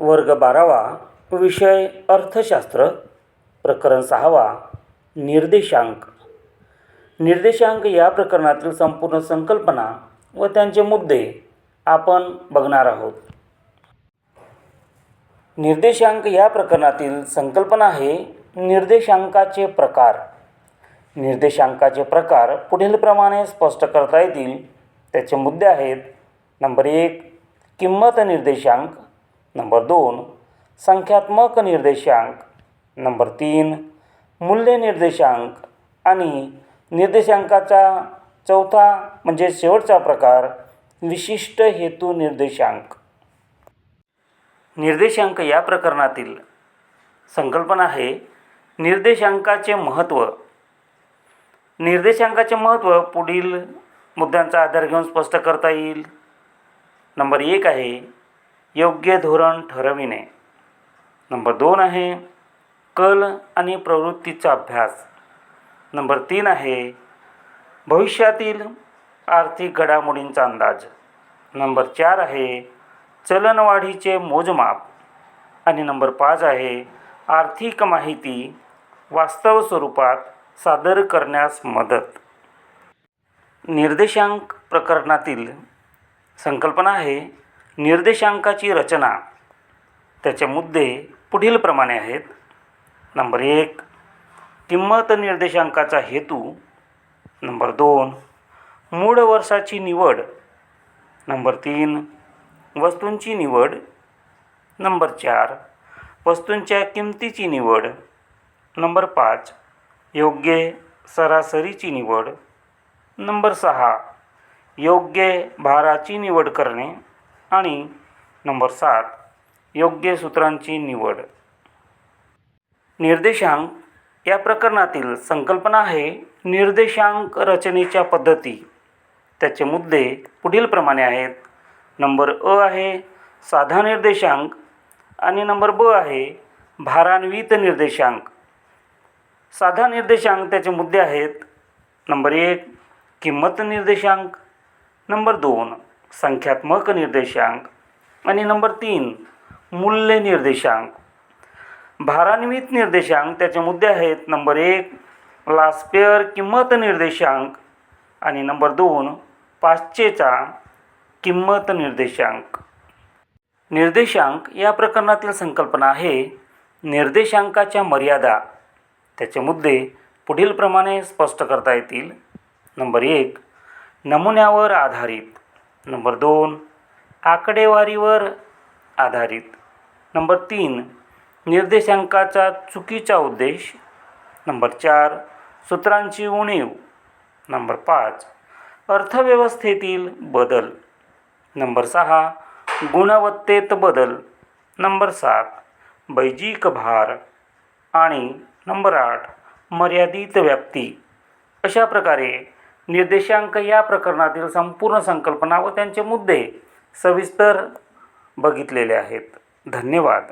वर्ग बारावा विषय अर्थशास्त्र प्रकरण सहावा निर्देशांक. निर्देशांक या प्रकरणातील संपूर्ण संकल्पना व त्यांचे मुद्दे आपण बघणार आहोत. निर्देशांक या प्रकरणातील संकल्पना आहे निर्देशांकाचे प्रकार. निर्देशांकाचे प्रकार पुढीलप्रमाणे स्पष्ट करता येतील. त्याचे मुद्दे आहेत नंबर एक किंमत निर्देशांक नंबर दोन संख्यात्मक निर्देशांक. नंबर तीन मूल्य निर्देशांक आणि निर्देशांकाचा चौथा म्हणजे शेवटचा प्रकार विशिष्ट हेतू निर्देशांक. निर्देशांक या प्रकरणातील संकल्पना आहे निर्देशांकाचे महत्त्व. निर्देशांकाचे महत्त्व पुढील मुद्द्यांचा आधार घेऊन स्पष्ट करता येईल. नंबर एक आहे योग्य धोरण ठरविणे. नंबर दोन आहे कल आणि प्रवृत्तीचा अभ्यास. नंबर तीन आहे भविष्यातील आर्थिक घडामोडींचा अंदाज. नंबर चार आहे चलनवाढीचे मोजमाप. आणि नंबर पाच आहे आर्थिक माहिती वास्तव स्वरूपात सादर करण्यास मदत. निर्देशांक प्रकरणातील संकल्पना आहे निर्देशांकाची रचना. त्याचे मुद्दे पुढीलप्रमाणे आहेत. नंबर एक किंमत निर्देशांकाचा हेतू. नंबर दोन मूळ वर्षाची निवड. नंबर तीन वस्तूंची निवड. नंबर चार वस्तूंच्या किमतीची निवड. नंबर पाच योग्य सरासरीची निवड. नंबर सहा योग्य भाराची निवड करणे. आणि नंबर सात योग्य सूत्रांची निवड. निर्देशांक या प्रकरणातील संकल्पना आहे निर्देशांक रचनेच्या पद्धती. त्याचे मुद्दे पुढीलप्रमाणे आहेत. नंबर अ आहे साधा निर्देशांक आणि नंबर ब आहे भारान्वित निर्देशांक. साधा निर्देशांक त्याचे मुद्दे आहेत. नंबर एक किंमत निर्देशांक. नंबर दोन संख्यात्मक निर्देशांक. आणि नंबर तीन मूल्य निर्देशांक. भारान्वित निर्देशांक त्याचे मुद्दे आहेत नंबर एक लास्पेअर किंमत निर्देशांक. आणि नंबर दोन पाचशेचा किंमत निर्देशांक. निर्देशांक या प्रकरणातील संकल्पना आहे निर्देशांकाच्या मर्यादा. त्याचे मुद्दे पुढीलप्रमाणे स्पष्ट करता येतील. नंबर एक नमुन्यावर आधारित. नंबर दोन आकडेवारीवर आधारित. नंबर तीन निर्देशांकाचा चुकीचा उद्देश. नंबर चार सूत्रांची उणीव. नंबर पाच अर्थव्यवस्थेतील बदल. नंबर सहा गुणवत्तेत बदल. नंबर सात बैजिक भार. आणि नंबर आठ मर्यादित व्याप्ती. अशा प्रकारे निर्देशांक या प्रकरणातील संपूर्ण संकल्पना व त्यांचे मुद्दे सविस्तर बघितलेले आहेत. धन्यवाद.